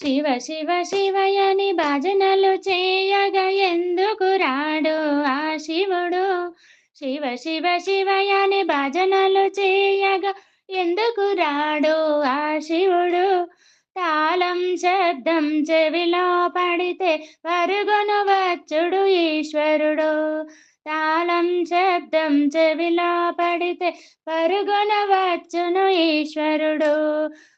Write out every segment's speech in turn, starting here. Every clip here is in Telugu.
శివ శివ శివయని భజనలు చేయగా ఎందుకు రాడు ఆ శివుడు? శివ శివ శివయని భజనలు చేయగా ఎందుకు రాడు ఆ శివుడు? తాళం శబ్దం చెవిలో పడితే పరుగున వచ్చుడు ఈశ్వరుడు. తాళం శబ్దం చెవిలో పడితే పరుగున వచ్చును ఈశ్వరుడు.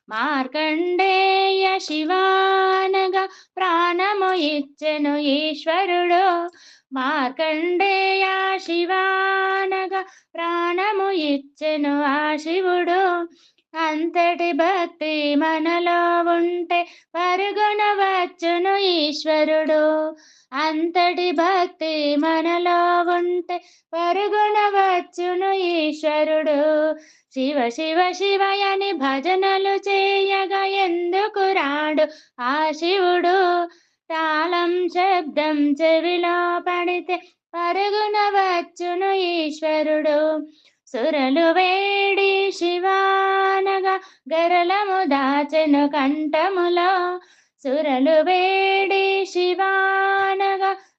మార్కండేయ శివానగా ప్రాణము ఇచ్చెను ఈశ్వరుడు. మార్కండేయ శివానగా ప్రాణము ఇచ్చెను ఆ శివుడు. అంతటి భక్తి మనలో ఉంటే పరుగునవచ్చును ఈశ్వరుడు. అంతటి భక్తి మనలో ఉంటే పరుగునవచ్చును ఈశ్వరుడు. శివ శివ శివయని భజనలు చేయగా ఎందుకు రాడు? ఆ శివుడు తాళం శబ్దం చెవిలో పడితే పరుగున వచ్చును ఈశ్వరుడు. సురలు వేడి శివానగా గరలము దాచెను కంఠములో. సురలు వేడి శివా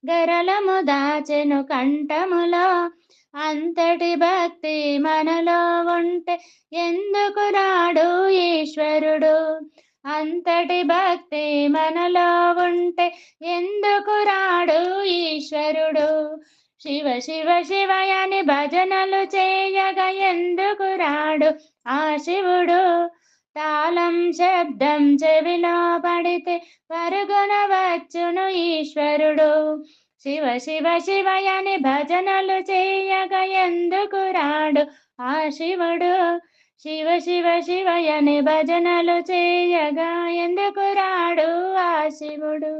గరలము దాచెను కంఠములో అంతటి భక్తి మనలో ఉంటే ఎందుకు రాడు ఈశ్వరుడు? అంతటి భక్తి మనలో ఉంటే ఎందుకు రాడు ఈశ్వరుడు? శివ శివ శివయని భజనలు చేయగా ఎందుకు రాడు ఆ శివుడు? తాళం శబ్దం చెవిలో పడితే వరుగునవచ్చును ఈశ్వరుడు. శివ శివ శివయని భజనలు చేయగ ఎందుకు రాడు ఆ శివుడు? శివ శివ శివయని భజనలు చేయగా ఎందుకు రాడు ఆ శివుడు?